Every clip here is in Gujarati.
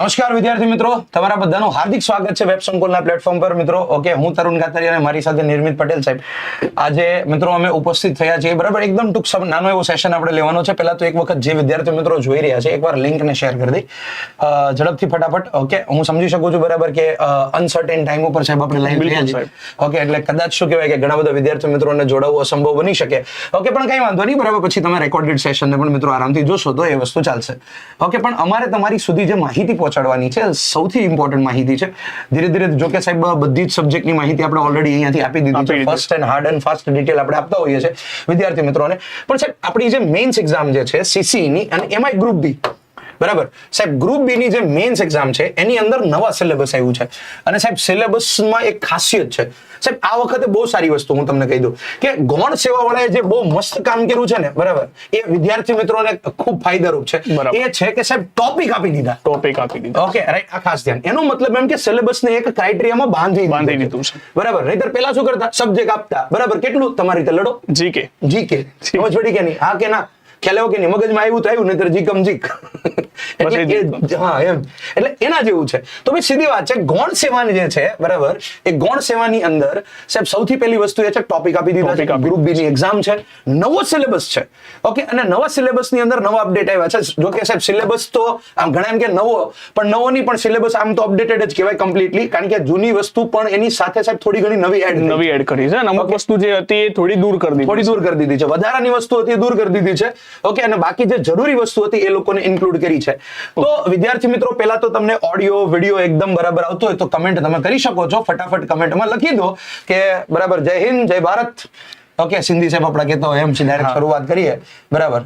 નમસ્કાર વિદ્યાર્થી મિત્રો તમારા બધાનું હાર્દિક સ્વાગત છે વેબ સંકુલના પ્લેટફોર્મ પર. મિત્રો ઓકે હું તરુણ કાતરિયા અને મારી સાથે નિર્મિત પટેલ સાહેબ. આજે મિત્રો અમે ઉપસ્થિત થયા છીએ બરાબર? એકદમ ટૂંક નાનો એવો સેશન આપણે લેવાનો છે. પહેલા તો એક વખત જે વિદ્યાર્થી મિત્રો જોઈ રહ્યા છે એકવાર લિંકને શેર કરી દઈ ઝડપથી ફટાફટ ઓકે? હું સમજી શકું છું બરાબર કે અનસર્ટેન ટાઈમ ઉપર સાહેબ આપણે લાઈવ રહ્યા છીએ. ઓકે એટલે કદાચ શું કહેવાય કે ઘણા બધા વિદ્યાર્થી મિત્રોને જોડાવવું અસંભવ બની શકે. ઓકે પણ કઈ વાંધો નહીં બરાબર? પછી તમે રેકોર્ડેડ સેશનને પણ મિત્રો આરામથી જોશો તો એ વસ્તુ ચાલશે. ઓકે પણ અમારે તમારી સુધી જે માહિતી પહોંચાડવાની છે. સૌથી ઇમ્પોર્ટન્ટ માહિતી છે. ધીરે ધીરે જો કે સાહેબ બધી જ સબ્જેક્ટની માહિતી આપણે ઓલરેડી અહીંયાથી આપી દીધી છે. First and hard and fast detail આપણે આપતા હોઈએ છીએ વિદ્યાર્થી મિત્રોને. પણ સાહેબ આપણી જે મેઇન્સ એક્ઝામ જે છે સીસીની અને એમાં ગ્રુપ બી બરાબર? સાહેબ ગ્રુપ બી ની જે મેન્સ એક્ઝામ છે એની અંદર નવા સિલેબસ આવ્યું છે. અને સાહેબ સિલેબસમાં એક ખાસિયત છે. સાહેબ આ વખતે બહુ સારી વસ્તુ હું તમને કહી દઉં કે ગૌણ સેવા વાળાએ જે બહુ મસ્ત કામ કર્યું છે ને બરાબર? એ વિદ્યાર્થી મિત્રોને ખૂબ ફાયદારૂપ છે. એ છે કે સાહેબ ટોપિક આપી દીધા. ટોપિક આપી દીધા. ઓકે રાઈટ આ ખાસ ધ્યાન. એનો મતલબ એમ કે સિલેબસને એક ક્રાઇટેરિયામાં બાંધી બાંધી દીધું છે. બરાબર? નહીતર પેલા શું કરતા? સબ્જેક્ટ આપતા. બરાબર? કેટલું? તમારી રીતે લડો. જી કે જી કે સમજ પડી કે નહીં? હા કે ના? ખ્યાલ આવ્યો કે નહીં? મગજમાં આવ્યું તો આવ્યું નહીતર જીકમ જીક. એટલે હા એમ. એટલે એના જેવું છે. તો ભાઈ સીધી વાત છે ગૌણ સેવાની જે છે બરાબર એ ગૌણ સેવાની અંદર સાહેબ સૌથી પહેલી વસ્તુ એ છે ટોપિક આપી દીધા છે. ગ્રુપ બી ની એક્ઝામ છે. નવો સિલેબસ છે. ઓકે અને નવા સિલેબસની અંદર નવા અપડેટ આવ્યા છે. જો કે સાહેબ સિલેબસ તો આમ ઘણા એમ કે નવો પણ નવો ની પણ સિલેબસ આમ તો અપડેટેડ જ કહેવાય કમ્પ્લીટલી કારણ કે જૂની વસ્તુ પણ એની સાથે સાહેબ થોડી ઘણી નવી એડ નવી એડ કરી છે. અને અમુક વસ્તુ જે હતી એ થોડી દૂર કરી દીધી થોડી દૂર કરી દીધી છે. વધારાની વસ્તુ હતી એ દૂર કરી દીધી છે. ઓકે અને બાકી જે જરૂરી વસ્તુ હતી એ લોકોને ઇન્ક્લુડ કરી છે. તો વિદ્યાર્થી મિત્રો પહેલા તો તમને ઓડિયો વીડિયો એકદમ બરાબર આવતો હોય તો કમેન્ટ તમે કરી શકો છો. ફટાફટ કમેન્ટમાં લખી દો કે બરાબર જય હિન્દ જય ભારત. ઓકે સિંધી સાહેબ આપણા કહેતો હોય એમ છે ડાયરેક્ટ શરૂઆત કરીએ. બરાબર.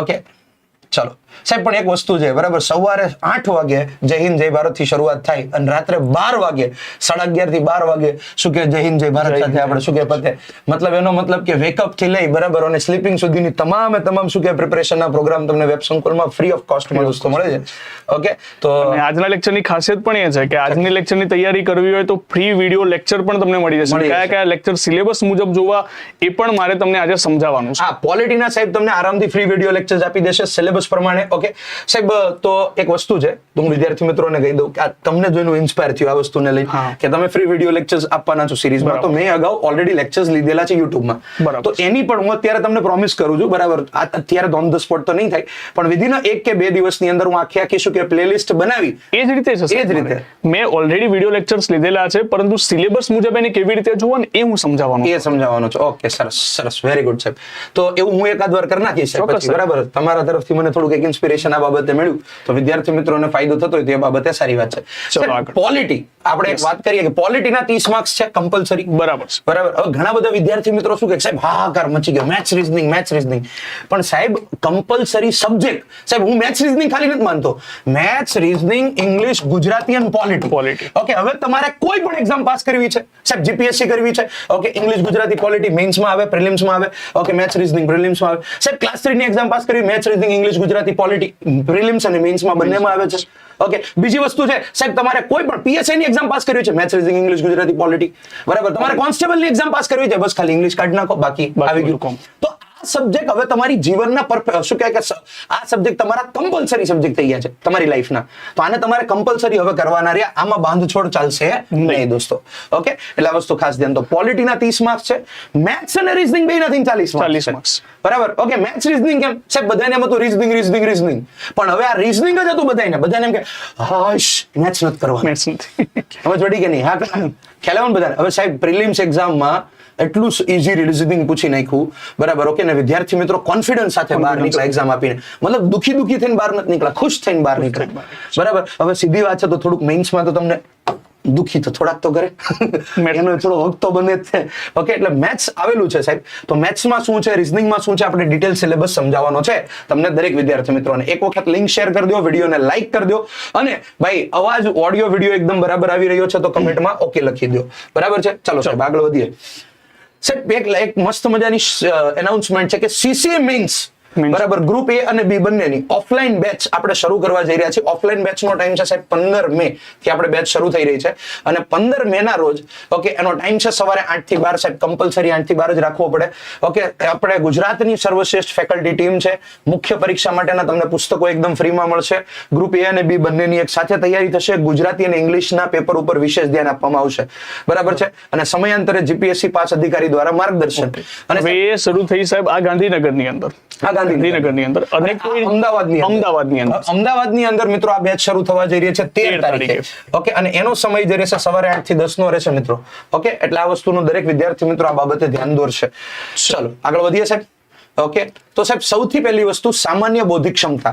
ઓકે ચલો. સાહેબ પણ એક વસ્તુ છે બરાબર? સવારે આઠ વાગે જય હિન્દ જય ભારતથી શરૂઆત થાય અને રાત્રે બાર વાગે સાડા અગિયારથી બાર વાગે શું કે જય હિન્દ જય ભારત સાથે આપણે શું કે પતે. મતલબ એનો મતલબ કે વેકઅપથી લઈ બરાબર? અને સ્લીપિંગ સુધીની તમામે તમામ શું કે પ્રિપરેશનના પ્રોગ્રામ તમને વેબ સંકુલમાં ફ્રી ઓફ કોસ્ટ મળે છે મળે છે. ઓકે તો આજના લેક્ચરની ખાસિયત પણ એ છે કે આજની લેક્ચરની તૈયારી કરવી હોય તો ફ્રી વિડિયો લેક્ચર પણ તમને મળી જશે. કયા કયા લેક્ચર સિલેબસ મુજબ જોવા એ પણ મારે તમને આજે સમજાવવાનું છે. હા પોલિટીના સાહેબ તમને આરામથી ફ્રી વિડિયો લેક્ચર્સ આપી દેશે. સિલેબસ પ્રમાણે ઓકે સાહેબ તો એક વસ્તુ છે તો હું વિદ્યાર્થી મિત્રોને કહી દઉં કે આ તમને જોઈને ઇન્સ્પાયર થયું આ વસ્તુને લઈને કે તમે ફ્રી વિડિયો લેક્ચર્સ આપવાના છો સિરીઝમાં તો મેં અગાઉ ઓલરેડી લેક્ચર્સ લીધેલા છે યુટ્યુબમાં. તો એની પણ હું અત્યારે તમને પ્રોમિસ કરું છું બરાબર? અત્યારે ઓન ધ સ્પોટ તો નહીં થાય પણ વિધિન એક કે બે દિવસની અંદર હું આખી આખી શું કે પ્લેલિસ્ટ બનાવી. એ જ રીતે એ જ રીતે. મેં ઓલરેડી વિડિયો લેક્ચર્સ લીધેલા છે પરંતુ સિલેબસ મુજબ એને કેવી રીતે જોવો ને એ હું સમજાવવાનો એ સમજાવવાનો છે. ઓકે સરસ સરસ. વેરી ગુડ સાહેબ. તો એવું હું એકાદ વાર કરી નાખીશ પછી બરાબર? તમારા તરફથી મને થોડું એક ઇન્સ્પિરેશન આ બાબતે મળ્યું તો વિદ્યાર્થી મિત્રોને ફાયદો થતો હોય તો એ બાબતે સારી વાત છે. પોલિટી આપણે એક વાત કરીએ કે પોલિટીના 30 માર્ક્સ છે કમ્પલસરી બરાબર બરાબર. હવે ઘણા બધા વિદ્યાર્થી મિત્રો શું કે સાહેબ હાહાકાર મચી ગયો. મેથ્સ રીઝનિંગ મેથ્સ રીઝનિંગ પણ સાહેબ કમ્પલસરી સબ્જેક્ટ સાહેબ હું મેથ્સ રીઝનિંગ ખાલી નથી માનતો. મેથ્સ રીઝનિંગ ઇંગ્લિશ ગુજરાતી અને પોલિટી પોલિટી ઓકે હવે તમારે કોઈ પણ એક્ઝામ પાસ કરવી છે? સાહેબ જીપીએસસી કરવી છે? ઓકે ઇંગ્લિશ ગુજરાતી પોલિટી મેન્સમાં આવે પ્રિલિમ્સમાં આવે. ઓકે મેથ્સ રીઝનિંગ પ્રિલિમ્સમાં આવે. સાહેબ ક્લાસ 3 ની એક્ઝામ પાસ કરવી maths reasoning English Gujarati polity prelims અને મેન્સમાં બંનેમાં આવે છે. ઓકે બીજી વસ્તુ છે સાહેબ તમારે કોઈ પણ પીએસઆઈ ની એક્ઝામ પાસ કરવી છે maths reasoning English Gujarati polity બરાબર. તમારે કોન્સ્ટેબલની એક્ઝામ પાસ કરવી છે બસ ખાલી ઇંગ્લિશ કાઢી નાખો બાકી આવી ગયું. કોમ તો આ સબ્જેક્ટ હવે તમારી જીવનના શું કહેવાય કે આ સબ્જેક્ટ તમારા કમ્પલસરી સબ્જેક્ટ થઈ ગયા છે તમારી લાઈફના તો આને તમારે કમ્પલસરી હવે કરવાના રહ્યા. આમાં બાંધછોડ ચાલશે નહીં દોસ્તો. ઓકે એટલે આ વસ્તુ ખાસ ધ્યાન તો પોલિટીના 30 માર્ક્સ છે. મેથ્સ અને રીઝનિંગ બે નથી ચાલીસ ચાલીસ માર્ક્સ બરાબર? ઓકે મેથ્સ રીઝનિંગ કેમ? સાહેબ બધાને એમ હતું રીઝનિંગ રીઝનિંગ રીઝનિંગ પણ હવે આ રીઝનિંગ જ હતું બધાને બધાને એમ કે હાશ મેથ્સ નથી કરવા મેથ્સ નથી. સમજ પડી કે નહીં? હા? ખ્યાલ આવે બધાને? હવે સાહેબ પ્રિલિમ્સ એક્ઝામમાં એટલું ઈઝી રિઝનિંગ પૂછી નાખ્યું. બરાબર ઓકે ને વિદ્યાર્થી મિત્રો કોન્ફિડન્સ સાથે બહાર નીકળ્યા એક્ઝામ આપીને. મતલબ દુખી દુખી થઈને બહાર નથી નીકળ્યા ખુશ થઈને બહાર નીકળે. બરાબર? હવે સીધી વાત છે તો થોડુંક મેઇન્સમાં તો તમને દુખી તો થોડાક તો કરે. એનો થોડો વખત તો બને જ છે. ઓકે એટલે મેથ્સ આવેલું છે સાહેબ. તો મેથ્સમાં શું છે રિઝનિંગમાં શું છે આપણે ડિટેલ સિલેબસ સમજાવવાનો છે. તમને દરેક વિદ્યાર્થી મિત્રોને એક વખત લિંક શેર કરી દો વિડીયોને લાઈક કરી દો. અને ભાઈ અવાજ ઓડિયો વીડિયો એકદમ બરાબર આવી રહ્યો છે તો કમેન્ટમાં ઓકે લખી દો. બરાબર છે? ચાલો સાહેબ આગળ વધીએ. સાહેબ એક એક મસ્ત મજાની એનાઉન્સમેન્ટ છે કે સીસીએ મીન્સ બરાબર ગ્રુપ એ અને બી બંનેની ઓફલાઈન બેચ આપણે શરૂ કરવા જઈ રહ્યા છીએ. ઓફલાઈન બેચનો ટાઈમ છે સાહેબ પંદર મે થી આપણે બેચ શરૂ થઈ રહી છે. અને પંદર મે ના રોજ ઓકે એનો ટાઈમ છે સવારે આઠથી બાર સાહેબ કમ્પલસરી આઠથી બાર જ રાખવો પડે. ઓકે આપણે ગુજરાતની સર્વશ્રેષ્ઠ ફેકલ્ટી ટીમ છે. મુખ્ય પરીક્ષા માટેના તમને પુસ્તકો એકદમ ફ્રીમાં મળશે. ગ્રુપ એ અને બી બંનેની એક સાથે તૈયારી થશે. ગુજરાતી અને ઇંગ્લિશના પેપર ઉપર વિશેષ ધ્યાન આપવામાં આવશે. બરાબર છે? અને સમયાંતરે જીપીએસસી પાસ અધિકારી દ્વારા માર્ગદર્શન. અને એ શરૂ થઈ સાહેબ આ ગાંધીનગરની અંદર. ગાંધીનગરની અંદર અને કોઈ અમદાવાદની અમદાવાદની અંદર. અમદાવાદની અંદર મિત્રો આ બેચ શરૂ થવા જઈ રહી છે તેર તારીખે. ઓકે અને એનો સમય જે રહેશે સવારે આઠથી દસ નો રહેશે મિત્રો. ઓકે એટલે આ વસ્તુનું દરેક વિદ્યાર્થી મિત્રો આ બાબતે ધ્યાન દોરશે. ચલો આગળ વધીએ સાહેબ. ઓકે તો સાહેબ સૌથી પહેલી વસ્તુ સામાન્ય બૌદ્ધિક ક્ષમતા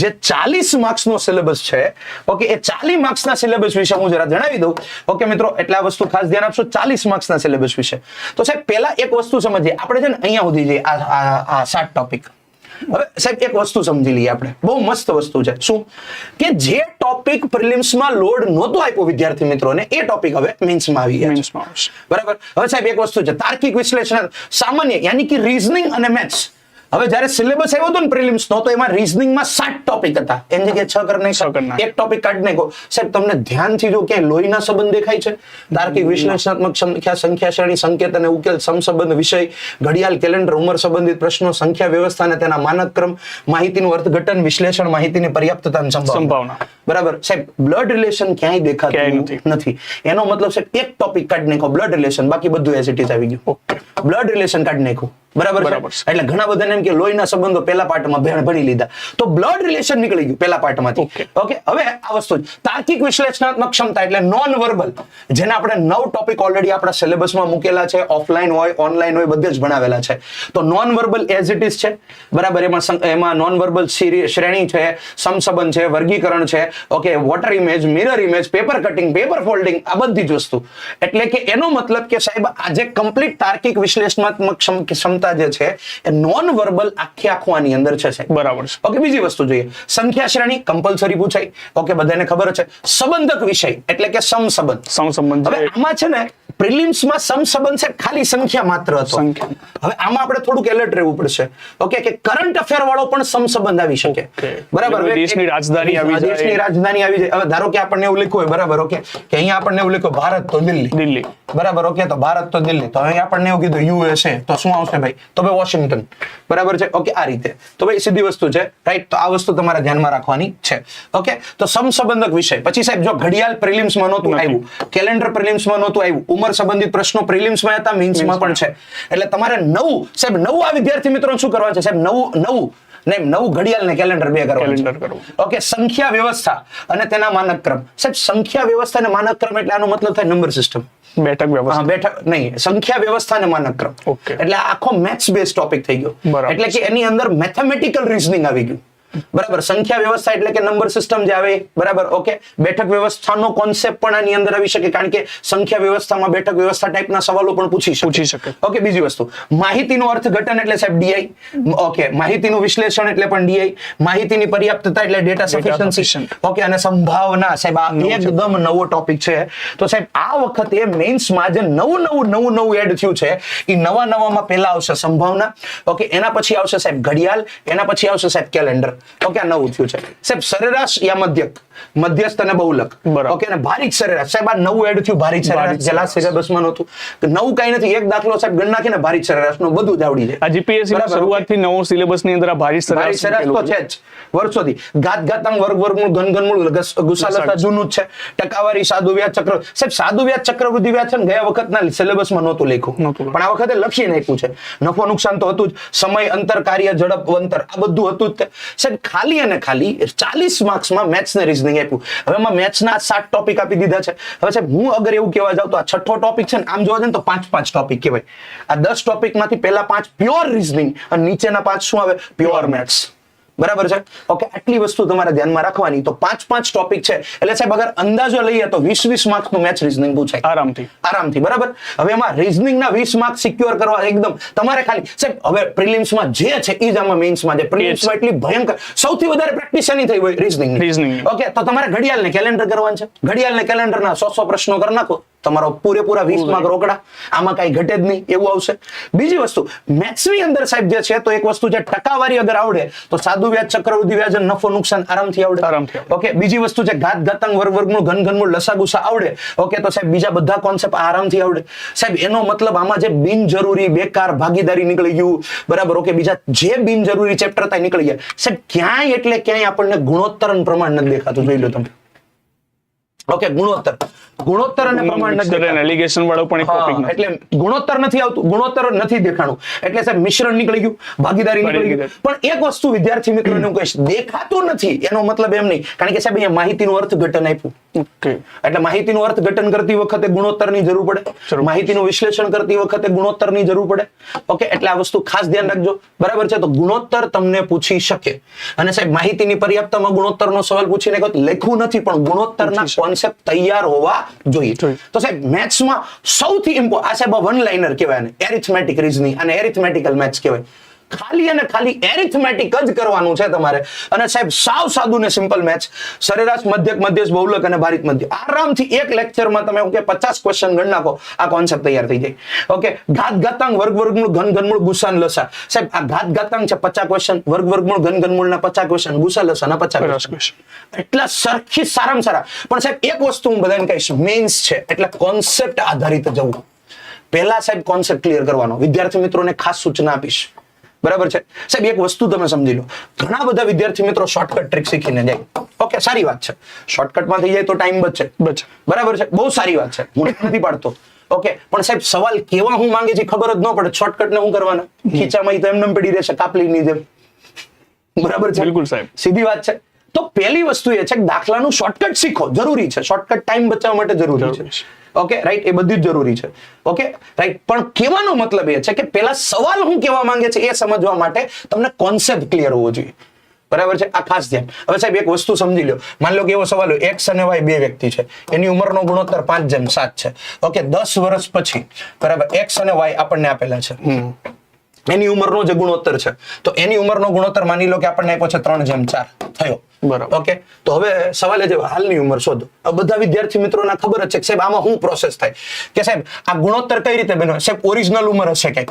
જે ચાલીસ માર્ક્સ નો સિલેબસ છે ઓકે એ ચાલીસ માર્ક્સ ના સિલેબસ વિશે હું જરા જણાવી દઉં. ઓકે મિત્રો એટલે આ વસ્તુ ખાસ ધ્યાન આપશો ચાલીસ માર્ક્સ ના સિલેબસ વિશે. તો સાહેબ પહેલા એક વસ્તુ સમજીએ. આપણે છે ને અહીંયા સુધી જઈએ આ સાત ટોપિક હવે સાહેબ એક વસ્તુ સમજી લઈએ આપણે. બહુ મસ્ત વસ્તુ છે. શું? કે જે ટોપિક પ્રિલિમ્સમાં લોડ નહોતો આપ્યો વિદ્યાર્થી મિત્રોને એ ટોપિક હવે મેન્સમાં આવી ગયા બરાબર? હવે સાહેબ એક વસ્તુ છે. તાર્કિક વિશ્લેષણ સામાન્ય યાની કે રીઝનિંગ અને મેથ્સ હવે જ્યારે સિલેબસ આવ્યો હતો ને પ્રિલિમ્સ નો તો એમાં રીઝનિંગમાં સાત ટોપિક હતા. એની જગ્યાએ છ કરી નાખ્યા. એક ટોપિક કાઢ નાખો. સાહેબ તમને ધ્યાનથી જો ક્યાંય લોહીના સંબંધ દેખાય છે? તાર્કિક વિશ્લેષણાત્મક સંખ્યા સંખ્યા શ્રેણી સંકેત અને ઉકેલ સમસંબંધ વિષય ઘડિયાળ કેલેન્ડર ઉંમર સંબંધિત પ્રશ્નો સંખ્યા વ્યવસ્થા અને તેના માનક ક્રમ માહિતીનું અર્થઘટન વિશ્લેષણ માહિતીની પર્યાપ્તતા અને સંભાવના. બરાબર? સાહેબ બ્લડ રિલેશન ક્યાંય દેખાતું નથી. એનો મતલબ છે એક ટોપિક કાઢી નાખો બ્લડ રિલેશન બાકી બધું એઝ આવી ગયું. બ્લડ રિલેશન કાઢી નાખ્યું બરાબર? એટલે ઘણા બધાને એમ કે લોહીના સંબંધો પહેલા પાર્ટમાં ભણી લીધા. તો બ્લડ રિલેશન નીકળી ગયું પહેલા પાર્ટમાંથી ઓકે હવે આ વસ્તુ તાર્કિક વિશ્લેષણાત્મક ક્ષમતા એટલે નોન વર્બલ જેને આપણે નવ ટોપિક ઓલરેડી આપણા સિલેબસમાં મૂકેલા છે ઓફલાઈન હોય ઓનલાઈન હોય બધે જ ભણાવેલા છે. તો non verbal as it is છે. બરાબર એમાં એમાં નોન વર્બલ શ્રેણી છે સમસંબંધ છે વર્ગીકરણ છે. Okay water image mirror image paper cutting paper folding આ બધી જ વસ્તુ. એટલે કે એનો મતલબ કે સાહેબ આજે કમ્પ્લીટ તાર્કિક વિશ્લેષણાત્મક ક્ષમ- ક્ષમતા જે છે એ નોન વર્બલ આખી આખું આની અંદર છે બરાબર છે. ઓકે બીજી વસ્તુ જોઈએ. સંખ્યા શ્રેણી કમ્પલસરી પૂછાય. ઓકે બધાને ખબર છે. સંબંધક વિષય એટલે કે સમસંબંધ. સમસંબંધ હવે આમાં છે ને પ્રિલિમ્સમાં સમસંબંધ છે ખાલી સંખ્યા માત્ર હતો. હવે આમાં આપણે થોડુંક એલર્ટ રહેવું પડશે. ઓકે કે કરંટ અફેર વાળો પણ સમસંબંધ આવી શકે. બરાબર. દેશની રાજધાની આવી જાય. દેશની રાજધાની આવી જાય. હવે ધારો કે આપણને એવું લખ્યું હોય બરાબર ઓકે? કે અહીંયા આપણને એવું લખ્યું ભારત તો દિલ્હી. દિલ્હી. બરાબર ઓકે તો ભારત તો દિલ્હી. તો અહીંયા આપણને એવું કીધું યુએસએ તો શું આવશે ભાઈ? તો ભાઈ વોશિંગ્ટન બરાબર છે? ઓકે આ રીતે. તો ભાઈ સીધી વસ્તુ છે રાઈટ તો આ વસ્તુ તમારે ધ્યાનમાં રાખવાની છે. ઓકે તો સમસંબંધક વિષય. પછી સાહેબ જો ઘડિયાળ પ્રિલિમ્સમાં નહોતું આવ્યું કેલેન્ડર પ્રિલિમ્સમાં નહોતું આવ્યું ઉંમર સંબંધિત પ્રશ્નો પ્રિલિમ્સમાં હતા મીન્સમાં પણ છે. એટલે તમારે નવું સાહેબ નવું આ વિદ્યાર્થી મિત્રો શું કરવા છે? સાહેબ નવું નવું નહીં નવું ઘડિયાળ ને કેલેન્ડર બે કરવા કરવું. ઓકે સંખ્યા વ્યવસ્થા અને તેના માનક ક્રમ સાહેબ સંખ્યા વ્યવસ્થા અને માનક ક્રમ એટલે આનો મતલબ થાય નંબર સિસ્ટમ બેઠક વ્યવસ્થા. બેઠક નહીં સંખ્યા વ્યવસ્થા અને માનક ક્રમ એટલે આખો મેથ્સ બેઝ ટોપિક થઈ ગયો. એટલે કે એની અંદર મેથેમેટિકલ રીઝનિંગ આવી ગયું. બરાબર? સંખ્યા વ્યવસ્થા એટલે કે નંબર સિસ્ટમ જે આવે બરાબર? ઓકે બેઠક વ્યવસ્થાનો કોન્સેપ્ટ પણ આની અંદર આવી શકે કારણ કે સંખ્યા વ્યવસ્થામાં બેઠક વ્યવસ્થા ટાઈપના સવાલો પણ પૂછી પૂછી શકે. ઓકે બીજી વસ્તુ. માહિતીનું અર્થઘટન એટલે સાહેબ ડીઆઈ ઓકે માહિતીનું વિશ્લેષણ એટલે પણ ડીઆઈ માહિતીની પર્યાપ્તતા એટલે ડેટા સફિશિયન્સી ઓકે અને સંભાવના. સાહેબ આ એકદમ નવો ટોપિક છે. તો સાહેબ આ વખતે મેન્સમાં જે નવું નવું નવું નવું એડ થયું છે. એ નવા નવામાં પહેલા આવશે સંભાવના. ઓકે એના પછી આવશે સાહેબ ઘડિયાળ. એના પછી આવશે સાહેબ કેલેન્ડર ઓકે આ નવું થયું છે? સાહેબ સરેરાશ યા મધ્યક? મધ્યસ્થ અને બહુલક. ઓકે અને ભારિત સરેરાશ. સાહેબ આ નવું એડ થયું ભારિત સરેરાશ. ભારિત જેલા સિલેબસમાં નહોતું. નવું કઈ નથી. એક દાખલો સાહેબ ગણ નાખીને ભારિત નો બધું જ આવડી જાય. આ જીપીએસસી બરાબર, શરૂઆતથી નવો સિલેબસની અંદર આ સરેરાશ સરેરાશ તો છે જ. વર્ષોથી. ઘાત ઘાતાંક વર્ગ વર્ગમૂળ ઘન ઘનમૂળ ગસ- ગુસાલતા જૂનું જ છે. ટકાવારી સાદુ વ્યાજ ચક્ર. સાહેબ સાદુ વ્યાજ ચક્રવૃદ્ધિ વ્યાજ છે ને ગયા વખતના સિલેબસમાં નહોતું લખ્યું. પણ આ વખતે લખી નાખ્યું છે. નફો નુકસાન તો હતું જ. સમય અંતર કાર્ય ઝડપ અંતર આ બધું હતું જ. સાહેબ ખાલી અને ખાલી ચાલીસ માર્ક્સમાં મેથ્સ ને રીઝનિંગ આપ્યું. હવે એમાં મેથ્સના સાત ટોપિક આપી દીધા છે. હવે સાહેબ, હું અગર એવું કહેવા જાઉં તો આ છઠ્ઠો ટોપિક છે ને, આમ જોવા જાય તો પાંચ પાંચ ટોપિક કહેવાય. આ દસ ટોપિકમાંથી પહેલા પાંચ પ્યોર રીઝનિંગ અને નીચેના પાંચ શું આવે? પ્યોર મેથ્સ બરાબર છે? ઓકે આટલી વસ્તુ તમારે ધ્યાનમાં રાખવાની. તો પાંચ પાંચ ટોપિક છે. એટલે સાહેબ અગર અંદાજો લઈએ તો વીસ વીસ માર્ક્સનું મેચ રીઝનિંગ પૂછાય આરામથી. આરામથી બરાબર? હવે એમાં રીઝનિંગ ના વીસ માર્ક સિક્યોર કરવા એકદમ તમારે ખાલી સાહેબ હવે પ્રિલિમ્સમાં જે છે એ જ આમાં મેઇન્સમાં છે પ્રિલિમ્સમાં એટલી ભયંકર. સૌથી વધારે પ્રેક્ટિસ એની થઈ હોય? રીઝનિંગ રીઝનિંગ ઓકે તો તમારે ઘડિયાળ ને કેલેન્ડર કરવાનું છે? ઘડિયાળ ને કેલેન્ડર ના સો સો પ્રશ્નો કરી નાખો. તમારો પૂરેપૂરા વીસ માર્ક રોકડા. આમાં કઈ ઘટે જ નહીં એવું આવશે. બીજી વસ્તુ મેથ્સની અંદર સાહેબ જે છે તો એક વસ્તુ છે ટકાવારી અગર આવડે તો સાદું વ્યાજ ચક્રવૃદ્ધિ વ્યાજ નફો નુકસાન આરામથી આવડે. આરામથી ઓકે બીજી વસ્તુ છે ઘાત ઘાતાંક વર્ગ વર્ગનું ઘન ઘનમૂળ લસાગુસા આવડે ઓકે તો સાહેબ બીજા બધા કોન્સેપ્ટ આરામથી આવડે. સાહેબ એનો મતલબ આમાં જે બિનજરૂરી બેકાર ભાગીદારી નીકળી ગયું બરાબર ઓકે બીજા જે બિનજરૂરી ચેપ્ટર થાય નીકળી ગયા. સાહેબ ક્યાંય એટલે ક્યાંય આપણને ગુણોત્તર પ્રમાણ નથી દેખાતું જોઈ લો તમે. ઓકે ગુણોત્તર. ગુણોત્તર અને પ્રમાણ નથી એલિગેશન વાળો પણ એક ટોપિક એટલે ગુણોત્તર નથી આવતું ગુણોત્તર નથી દેખાણું. એટલે સાહેબ મિશ્રણ નીકળી ગયું ભાગીદારી નીકળી ગયું. પણ એક વસ્તુ વિદ્યાર્થી મિત્રોને હું કહીશ દેખાતું નથી એનો મતલબ એમ નહીં. કારણ કે સાહેબ અહીંયા માહિતીનું અર્થઘટન આપ્યું. એટલે માહિતીનું અર્થઘટન કરતી વખતે ગુણોત્તરની જરૂર પડે. માહિતીનું વિશ્લેષણ કરતી વખતે ગુણોત્તરની જરૂર પડે. ઓકે એટલે આ વસ્તુ ખાસ ધ્યાન રાખજો. બરાબર છે? તો ગુણોત્તર તમને પૂછી શકે. અને સાહેબ માહિતીની પર્યાપ્તમાં ગુણોત્તરનો સવાલ પૂછીને કહો તો નથી પણ ગુણોત્તરના. કોન્સેપ્ટ તૈયાર હોવા જોઈએ. તો સાહેબ મેથ્સમાં સૌથી ઇમ્પો આ સાહેબ વન લાઇનર કહેવાય એરિથમેટિક રીઝનિંગ અને એરિથમેટિકલ મેથ્સ કહેવાય. ખાલી અને ખાલી એરિથમેટિક જ કરવાનું છે તમારે. અને સાહેબ સાવ સાદું ને સિમ્પલ મેચ સરેરાશ મધ્યક મધ્યસ બહુલક અને ભારિત મધ્ય. આરામથી એક લેક્ચરમાં તમે કે પચાસ ક્વેશ્ચન ગણ નાખો. આ કોન્સેપ્ટ તૈયાર થઈ જાય. ઓકે ઘાત ઘાતાંગ વર્ગ વર્ગમૂળ ઘન ઘનમૂળ ગુસા અને લસા. સાહેબ આ ઘાત ઘાતાંગ છે પચાસ ક્વેશ્ચન વર્ગ વર્ગમૂળ ઘન ઘનમૂળ ના પચાસ ક્વેશ્ચન ગુસા લસા ના પચાસ ક્વેશ્ચન એટલા સરખી સારામાં સારા. પણ સાહેબ એક વસ્તુ હું બધાને કહીશ. મેન્સ છે એટલે કોન્સેપ્ટ આધારિત જવું. પહેલા સાહેબ કોન્સેપ્ટ ક્લિયર કરવાનો. વિદ્યાર્થી મિત્રોને ખાસ સૂચના આપીશ. બરાબર છે? સાહેબ એક વસ્તુ તમે સમજી લો. ઘણા બધા વિદ્યાર્થી મિત્રો શોર્ટકટ ટ્રીક શીખીને જાય. ઓકે સારી વાત છે. શોર્ટકટમાં થઈ જાય તો ટાઈમ બચે. બચે. બરાબર છે? બહુ સારી વાત છે. હું નથી પાડતો. ઓકે પણ સાહેબ સવાલ કેવા હું માંગે છે ખબર જ ન પડે. શોર્ટકટ ને હું કરવાના? ખીચામાં તો એમને પડી રહેશે કાપલીની જેમ. બરાબર છે? બિલકુલ સાહેબ. સીધી વાત છે? તો પહેલી વસ્તુ એ છે કે દાખલાનું શોર્ટકટ શીખો. જરૂરી છે. શોર્ટકટ ટાઈમ બચાવવા માટે જરૂરી છે. ઓકે રાઈટ એ બધું જ જરૂરી છે. ઓકે રાઈટ પણ કહેવાનો મતલબ એ છે કે પેલા સવાલ હું કહેવા માંગે છે એ સમજવા માટે તમને કોન્સેપ્ટ ક્લિયર હોવો જોઈએ. બરાબર છે? આ ખાસ ધ્યાન. હવે સાહેબ એક વસ્તુ સમજી લો માની લો કે એવો સવાલ હોય. એક્સ અને વાય બે વ્યક્તિ છે. એની ઉંમરનો ગુણોત્તર પાંચ જેમ સાત છે. ઓકે દસ વર્ષ પછી બરાબર? એક્સ અને વાય આપણને આપેલા છે. એની ઉંમરનો જે ગુણોત્તર છે. તો એની ઉંમરનો ગુણોત્તર માની લો કે આપણને આપ્યો છે ત્રણ જેમ ચાર. થયો. બરાબર. ઓકે? તો હવે સવાલ એ છે હાલની ઉંમર શોધો. બધા વિદ્યાર્થી મિત્રોને ખબર જ છે કે સાહેબ આમાં શું પ્રોસેસ થાય? કે સાહેબ આ ગુણોત્તર કઈ રીતે બન્યો? સાહેબ ઓરિજિનલ ઉંમર હશે કંઈક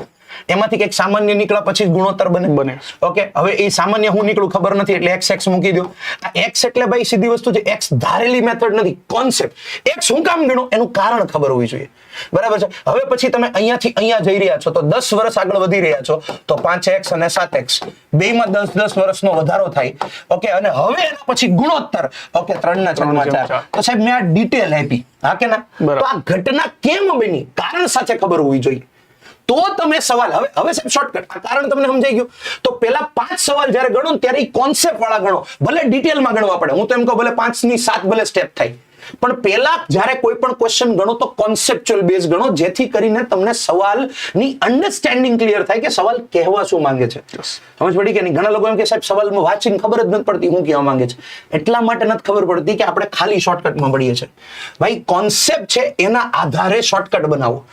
એમાંથી કંઈક સામાન્ય નીકળ્યા પછી ગુણોત્તર બને બને. ઓકે હવે એ સામાન્ય હું નીકળું ખબર નથી એટલે એક્સ એક્સ મૂકી દો આ એક્સ એટલે ભાઈ સીધી વસ્તુ છે એક્સ ધારેલી મેથડ નથી કોન્સેપ્ટ એક્સ શું કામ ગણો એનું કારણ ખબર હોવી જોઈએ. બરાબર છે? હવે પછી તમે અહીંયાથી અહીંયા જઈ રહ્યા છો તો દસ વર્ષ આગળ વધી રહ્યા છો તો પાંચ એક્સ અને સાત એક્સ બેમાં દસ દસ વર્ષનો વધારો થાય. ઓકે અને હવે એના પછી ગુણોત્તર. ઓકે ત્રણ ના છેદમાં ચાર. તો સાહેબ મેં આ ડિટેલ આપી. હા કે ના. તો આ ઘટના કેમ બની? કારણ સાથે ખબર હોવી જોઈએ. તો તમે સવાલ હવે હવે સાહેબ શોર્ટકટ આ કારણ તમને સમજાઈ ગયું? તો પેલા પાંચ સવાલ જ્યારે ગણો ત્યારે ત્યારે કોન્સેપ્ટ વાળા ગણો. ભલે ડિટેલમાં ગણવા પડે હું તો એમ કહું ભલે પાંચની સાત ભલે સ્ટેપ થાય. પણ પેલા જ્યારે કોઈ પણ ક્વેશ્ચન ગણો તો કોન્સેપ્ચ્યુઅલ બેઝ ગણો જેથી કરીને તમને સવાલની અન્ડરસ્ટેન્ડિંગ ક્લિયર થાય કે સવાલ કહેવા શું માંગે છે. સમજ પડી કે નહીં? ઘણા લોકો એમ કે સાહેબ સવાલમાં વાંચીને ખબર જ નથી પડતી હું કહેવા માંગે છે. એટલા માટે નથી ખબર પડતી કે આપણે ખાલી શોર્ટકટમાં મળીએ છીએ. ભાઈ કોન્સેપ્ટ છે એના આધારે શોર્ટકટ બનાવો.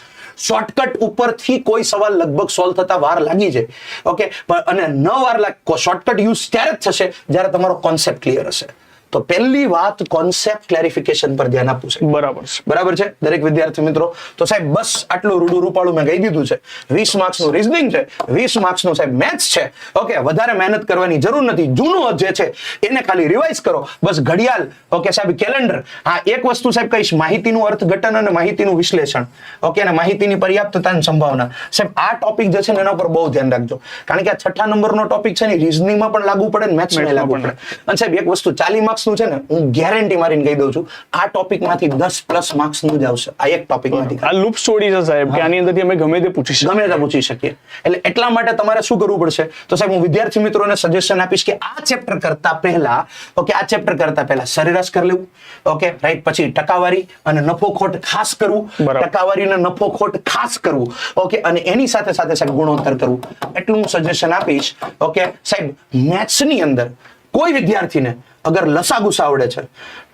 શોર્ટકટ ઉપરથી કોઈ સવાલ લગભગ સોલ્વ થતા વાર લાગી જાય. ઓકે અને ન વાર લાગ, શોર્ટકટ યુઝ ત્યારે જ થશે જ્યારે તમારો કોન્સેપ્ટ ક્લિયર હશે. તો પહેલી વાત કોન્સેપ્ટ ક્લેરિફિકેશન પર ધ્યાન આપવું છે. બરાબર છે. બરાબર છે? દરેક વિદ્યાર્થી મિત્રો તો સાહેબ બસ આટલું રૂડું રૂપાળું મેં કહી દીધું છે. વીસ માર્ક્સનું રીઝનિંગ છે. વીસ માર્ક્સનું સાહેબ મેથ્સ છે. ઓકે વધારે મહેનત કરવાની જરૂર નથી. જૂનું જે છે. એને ખાલી રિવાઇઝ કરો. બસ ઘડિયાળ ઓકે સાહેબ કેલેન્ડર હા એક વસ્તુ સાહેબ કહીશ માહિતીનું અર્થઘટન અને માહિતીનું વિશ્લેષણ. ઓકે અને માહિતીની પર્યાપ્તતાની સંભાવના. સાહેબ આ ટોપિક જે છે ને એના પર બહુ ધ્યાન રાખજો. કારણ કે આ છઠ્ઠા નંબરનો ટોપિક છે ને રીઝનિંગમાં પણ લાગુ પડે ને મેથ્સમાં લાગુ પડે. અને સાહેબ એક વસ્તુ ચાલી માર્ક્સ નું છે ને હું ગેરંટી મારીને કહી દઉં છું આ ટોપિકમાંથી દસ પ્લસ માર્ક્સનું જ આવશે. આ એક ટોપિકમાંથી આ લૂપ સ્ટોરી છે સાહેબ કે આની અંદરથી અમે ગમે તે પૂછી શકીએ. ગમે તે પૂછી શકીએ. એટલે એટલા માટે તમારે શું કરવું પડશે? તો સાહેબ હું વિદ્યાર્થી મિત્રોને સજેશન આપીશ કે આ ચેપ્ટર કરતા પહેલા ઓકે આ ચેપ્ટર કરતા પહેલા સરેરાશ કરી લેવું. ઓકે રાઈટ પછી ટકાવારી અને નફો ખોટ ખાસ કરવું. ટકાવારી અને નફો ખોટ ખાસ કરવું. ઓકે અને એની સાથે સાથે સાહેબ ગુણોત્તર કરવું. એટલું હું સજેશન આપીશ. ઓકે સાહેબ મેથ્સની અંદર કોઈ વિદ્યાર્થીને અગર લસાગુસા આવડે છે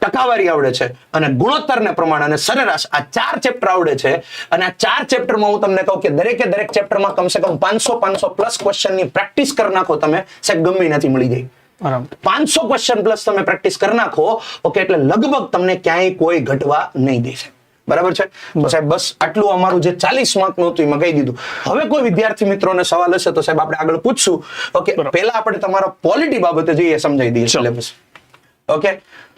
ટકાવારી આવડે છે અને ગુણોત્તરને પ્રમાણે અને સરેરાશ આ ચાર ચેપ્ટર આવડે છે અને આ ચાર ચેપ્ટરમાં હું તમને કહું કે દરેકે દરેક ચેપ્ટરમાં કમસે કમ પાંચસો પાંચસો પ્લસ ક્વેશ્ચનની પ્રેક્ટિસ કરી નાખો તમે સાહેબ ગમે નથી મળી જાય. પાંચસો ક્વેશ્ચન પ્લસ તમે પ્રેક્ટિસ કરી નાખો ઓકે એટલે લગભગ તમને ક્યાંય કોઈ ઘટવા નહીં દેશે બરાબર છે? સાહેબ બસ આટલું અમારું જે ચાલીસ માર્કનું હતું એમાં કહી દીધું. હવે કોઈ વિદ્યાર્થી મિત્રોને સવાલ હશે તો સાહેબ આપણે આગળ પૂછશું. ઓકે પહેલા આપણે તમારા પોલિટી બાબતે જઈએ સમજાવી દઈએ. સિલેબસ ઓકે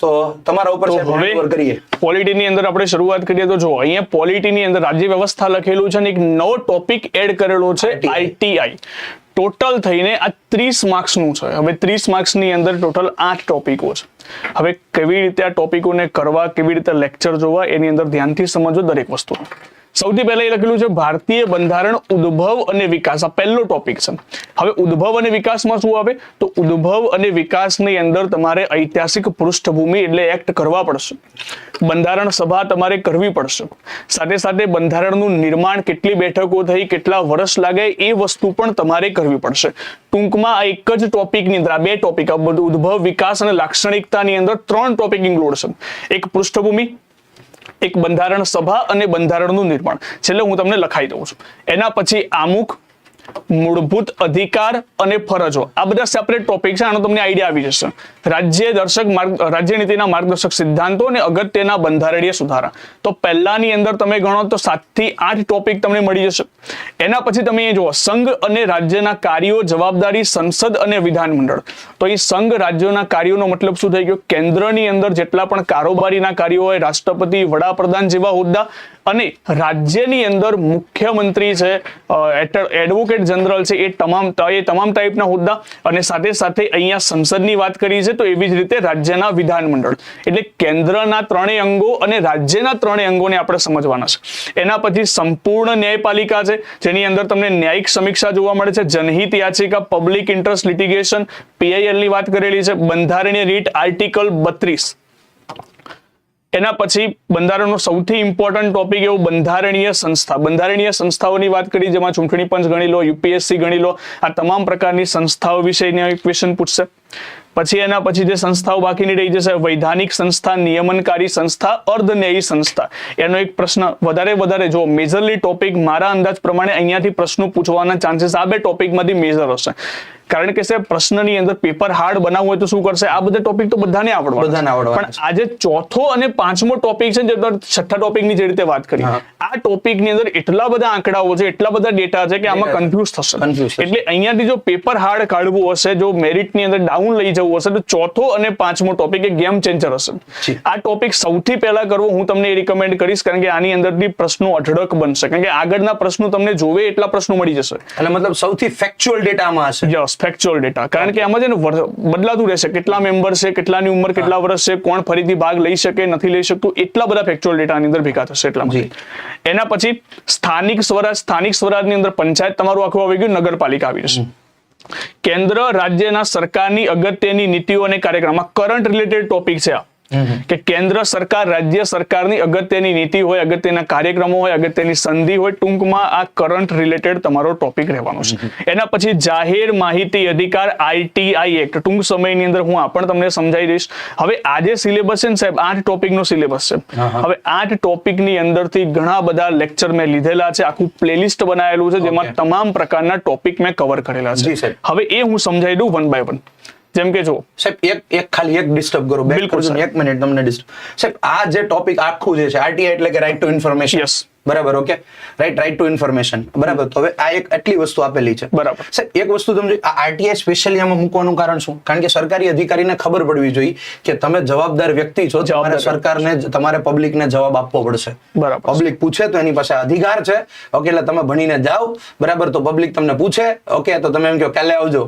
તો તમારા ઉપર હવે કરીએ. પોલિટીની અંદર આપણે શરૂઆત કરીએ તો જો અહીંયા પોલિટીની અંદર રાજ્ય વ્યવસ્થા લખેલું છે અને એક નવો ટોપિક એડ કરેલો છે. આઈટીઆઈ ટોટલ થઈને આ ત્રીસ માર્ક્સનું છે. હવે ત્રીસ માર્ક્સની અંદર ટોટલ આઠ ટોપિકો છે. હવે કેવી રીતે આ ટોપિકોને કરવા કેવી રીતે લેક્ચર જોવા એની અંદર ધ્યાનથી સમજો દરેક વસ્તુ સૌથી પહેલા એ લખેલું છે, ભારતીય બંધારણ ઉદ્ભવ અને વિકાસ. આ પહેલો ટોપિક છે. હવે ઉદ્ભવ અને વિકાસમાં શું આવે? તો ઉદ્ભવ અને વિકાસની અંદર તમારે ઐતિહાસિક પૃષ્ઠભૂમિ એટલે એક્ટ કરવા પડશે. બંધારણ સભા તમારે કરવી પડશે. સાથે સાથે બંધારણનું નિર્માણ કેટલી બેઠકો થઈ, કેટલા વર્ષ લાગે, એ વસ્તુ પણ તમારે કરવી પડશે. ટૂંકમાં આ એક જ ટોપિકની અંદર, આ બે ટોપિક ઉદ્ભવ, વિકાસ અને લાક્ષણિકતાની અંદર ત્રણ ટોપિક ઇન્ક્લુડ છે. એક પૃષ્ઠભૂમિ એક બંધારણ સભા અને બંધારણનું નિર્માણ. છેલ્લે હું તમને લખાઈ દઉં છું. એના પછી આમુખ મૂળભૂત અધિકાર અને ફરજો. આ બધા સેપરેટ ટોપિક છે. આનો તમને આઈડિયા આવી જશે. રાજ્ય દર્શક રાજ્ય નીતિના માર્ગદર્શક સિદ્ધાંતો અને અગત્યના બંધારણીય સુધારા. તો પહેલાની અંદર તમે ગણો તો સાતથી આઠ ટોપિક તમને મળી જશે. એના પછી તમે એ જુઓ. સંઘ અને રાજ્યના કાર્યો જવાબદારી સંસદ અને વિધાનમંડળ તો એ સંઘ રાજ્યોના કાર્યોનો મતલબ શું થઈ ગયો? કેન્દ્રની અંદર જેટલા પણ કારોબારીના કાર્યો હોય રાષ્ટ્રપતિ વડાપ્રધાન જેવા હોદ્દા અને રાજ્યની અંદર મુખ્યમંત્રી છે અ, એડવોકેટ જનરલ છે, એ તમામ એ તમામ ટાઈપના હોદ્દા અને સાથે સાથે અહીંયા સંસદની વાત કરી છે, તો એવી જ રીતે રાજ્યના વિધાનમંડળ. એટલે કેન્દ્રના ત્રણેય અંગો અને રાજ્યના ત્રણેય અંગોને આપણે સમજવાના છે. એના પછી સંપૂર્ણ ન્યાયપાલિકા છે, જેની અંદર તમને ન્યાયિક સમીક્ષા જોવા મળે છે, જનહિત યાચિકા પબ્લિક ઇન્ટરેસ્ટ લિટિગેશન પીઆઈએલની વાત કરેલી છે, બંધારણીય રીટ આર્ટિકલ બત્રીસ. એના પછી બંધારણનો સૌથી ઇમ્પોર્ટન્ટ ટોપિક એવું બંધારણીય સંસ્થા. બંધારણીય સંસ્થાઓની વાત કરી જેમાં ચૂંટણી પંચ ગણી લો, યુપીએસસી ગણી લો, આ તમામ પ્રકારની સંસ્થાઓ વિશેની એક ક્વેશ્ચન પૂછશે. પછી એના પછી જે સંસ્થાઓ બાકીની રહી જશે વૈધાનિક સંસ્થા નિયમનકારી સંસ્થા અર્ધન્યાયી સંસ્થા. એનો એક પ્રશ્ન વધારે વધારે જો મેજરલી ટોપિક મારા અંદાજ પ્રમાણે અહીંયાથી પ્રશ્નો પૂછવાના ચાન્સીસ આ બે ટોપિકમાંથી મેજર હશે. કારણ કે સાહેબ પ્રશ્નની અંદર પેપર હાર્ડ બનાવવું હોય તો શું કરશે? આ બધા ટોપિક તો બધાને આવડવા બધાને આવડવા પણ આજે ચોથો અને પાંચમો ટોપિક છે જે છઠ્ઠા ટોપિકની જે રીતે વાત કરી આ ટોપિકની અંદર એટલા બધા આંકડાઓ છે એટલા બધા ડેટા છે કે આમાં કન્ફ્યુઝ થશે. એટલે અહીંયાથી જો પેપર હાર્ડ કાઢવું હશે જો મેરિટની અંદર ડાઉન લઈ જવું હશે તો ચોથો અને પાંચમો ટોપિક એ ગેમ ચેન્જર હશે. આ ટોપિક સૌથી પહેલા કરવો હું તમને એ રિકમેન્ડ કરીશ કારણ કે આની અંદરથી પ્રશ્નો અઢળક બનશે. કારણ કે આગળના પ્રશ્નો તમને જોવે એટલા પ્રશ્નો મળી જશે. એટલે મતલબ સૌથી ફેક્ચ્યુઅલ ડેટા આમાં હશે. યસ ફેક્ચ્યુઅલ ડેટા કારણ કે આમાં છે ને બદલાતું રહેશે. કેટલા મેમ્બર છે કેટલાની ઉંમર કેટલા વર્ષ છે કોણ ફરીથી ભાગ લઈ શકે નથી લઈ શકતું એટલા બધા ફેક્ચ્યુઅલ ડેટા આની અંદર ભેગા થશે એટલા માટે. એના પછી સ્થાનિક સ્વરાજ સ્થાનિક સ્વરાજની અંદર પંચાયત તમારું આખું આવી ગયું નગરપાલિકા આવી જશે. કેન્દ્ર રાજ્યના સરકારની અગત્યની નીતિઓ અને કાર્યક્રમ. કરંટ રિલેટેડ ટોપિક છે આ. કે કેન્દ્ર સરકાર રાજ્ય સરકારની અગત્યની નીતિ હોય અગત્યના કાર્યક્રમો હોય અગત્યની સંધિ હોય ટૂંકમાં આ કરંટ રિલેટેડ તમારો ટોપિક રહેવાનો છે. એના પછી જાહેર માહિતી અધિકાર આઈટીઆઈ એક્ટ ટૂંક સમયની અંદર હું આ પણ તમને સમજાવી દઈશ. હવે આજે સિલેબસ છે ને સાહેબ આઠ ટોપિકનો સિલેબસ છે. હવે આઠ ટોપિકની અંદરથી ઘણા બધા લેક્ચર મેં લીધેલા છે આખું પ્લેલિસ્ટ બનાવેલું છે જેમાં તમામ પ્રકારના ટોપિક મેં કવર કરેલા છે. હવે એ હું સમજાવી દઉં વન બાય વન જેમ કે જો સાહેબ એક એક ખાલી એક ડિસ્ટર્બ કરો બિલકુલ. એક મિનિટ તમને ડિસ્ટર્બ સાહેબ આ જે ટોપિક આખું જે છે આરટીઆઈ એટલે કે રાઈટ ટુ ઇન્ફોર્મેશન Yes. બરાબર okay right right to information બરાબર તો હવે આ એક આટલી વસ્તુ આપેલી છે. બરાબર. સર એક વસ્તુ તમે આ આરટીઆઈ સ્પેશિયલી આમાં મૂકવાનું કારણ શું? કારણ કે સરકારી અધિકારીને ખબર પડવી જોઈએ કે તમે જવાબદાર વ્યક્તિ છો તમારે સરકારને તમારે પબ્લિકને જવાબ આપવો પડશે. બરાબર. પબ્લિક પૂછે તો એની પાસે અધિકાર છે. ઓકે એટલે તમે ભણીને જાઓ. બરાબર તો પબ્લિક તમને પૂછે. ઓકે તો તમે એમ કહો કાલે આવજો.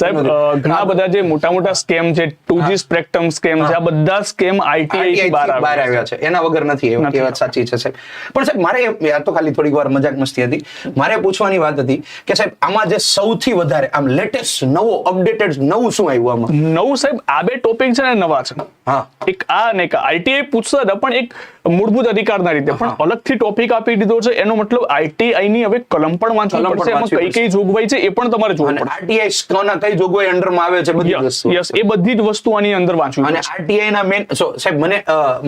સાહેબ ઘણા બધા જે મોટા મોટા સ્કેમ છે ટુ જી સ્પેક્ટ્રમ સ્કેમ છે આ બધા સ્કેમ આઈટીઆઈ બહાર આવ્યા છે. એના વગર નથી. એ વાત સાચી છે સાહેબ પણ સાહેબ મારે આ તો ખાલી થોડીક વાર મજાક મસ્તી હતી. મારે પૂછવાની વાત હતી કે સાહેબ આમાં જે સૌથી વધારે આમ લેટેસ્ટ નવો અપડેટેડ નવું શું આવ્યું આમાં? નવું સાહેબ આ બે ટોપિક છે ને નવા છે. હા. એક આ ને એક આઈટીઆઈ પૂછતા હતા પણ એક મૂળભૂત અધિકારના રીતે. પણ અલગથી ટોપિક આપી દીધો છે એનો મતલબ આઈટીઆઈ ની હવે કલમ પણ વાંચવી પડશે. એમાં કઈ કઈ જોગવાઈ છે એ પણ તમારે જોવું પડશે. આરટીઆઈ સ્કના કઈ જોગવાઈ અંડરમાં આવે છે બધી વસ્તુ યસ એ બધી જ વસ્તુ આની અંદર વાંચવી અને આરટીઆઈ ના મેન સો સાહેબ મને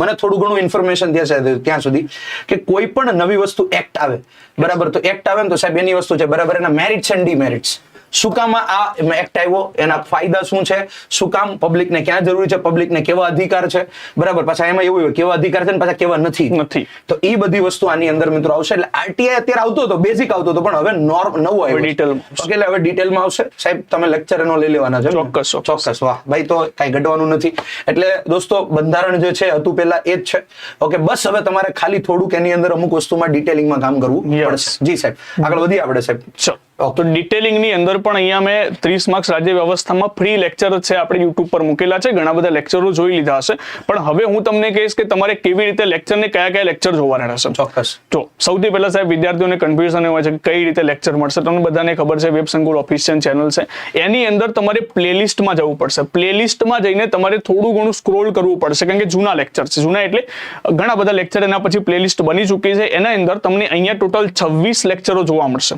મને થોડું ઘણું ઇન્ફોર્મેશન થયા છે ત્યાં સુધી કે કોઈ પણ નવી વસ્તુ એક્ટ આવે બરાબર? તો એક્ટ આવે ને તો સાહેબ એની વસ્તુ છે બરાબર? એના મેરિટ્સ એન્ડ ડિમેરિટ્સ શું કામ આ એક્ટ આવ્યો એના ફાયદા શું છે? શું કામ પબ્લિકને ક્યાં જરૂરી છે? પબ્લિકને કેવા અધિકાર છે? બરાબર પાછા એમાં એવું હોય કેવા અધિકાર છે ને પાછા કેવા નથી? નથી. તો એ બધી વસ્તુ આની અંદર મિત્રો આવશે. એટલે આરટીઆઈ અત્યારે આવતો હતો બેઝિક આવતો હતો પણ હવે નોર્મ નવું આવ્યું ડિટેલ એટલે હવે ડિટેલમાં આવશે. સાહેબ તમે લેક્ચર એનો લઈ લેવાના છે. ચોક્કસ, ચોક્કસ. વાહ. ભાઈ તો કઈ ઘટવાનું નથી. એટલે દોસ્તો બંધારણ જે છે હતું પેલા એ જ છે. ઓકે બસ હવે તમારે ખાલી થોડુંક એની અંદર અમુક વસ્તુમાં ડિટેલિંગમાં કામ કરવું પડશે. જી સાહેબ. આગળ વધીએ આપણે સાહેબ. તો ડિટેલિંગની અંદર પણ અહીંયા મેં ત્રીસ માર્ક્સ રાજ્ય વ્યવસ્થામાં ફ્રી લેક્ચર છે આપણે યુટ્યુબ પર મૂકેલા છે. ઘણા બધા લેક્ચરો જોઈ લીધા હશે. પણ હવે હું તમને કહીશ કે તમારે કેવી રીતે લેક્ચરને કયા કયા લેક્ચર જોવાના રહેશે. ચોક્કસ. જો સૌથી પહેલા સાહેબ વિદ્યાર્થીઓને કન્ફ્યુઝન હોય છે કઈ રીતે લેક્ચર મળશે. તમને બધાને ખબર છે વેબ સંકુલ ઓફિશિયલ ચેનલ છે. એની અંદર તમારે પ્લેલિસ્ટમાં જવું પડશે. પ્લેલિસ્ટમાં જઈને તમારે થોડું ઘણું સ્ક્રોલ કરવું પડશે કારણ કે જૂના લેક્ચર છે. જૂના એટલે ઘણા બધા લેક્ચર એના પછી પ્લેલિસ્ટ બની ચૂકી છે. એના અંદર તમને અહીંયા ટોટલ છવ્વીસ લેક્ચરો જોવા મળશે.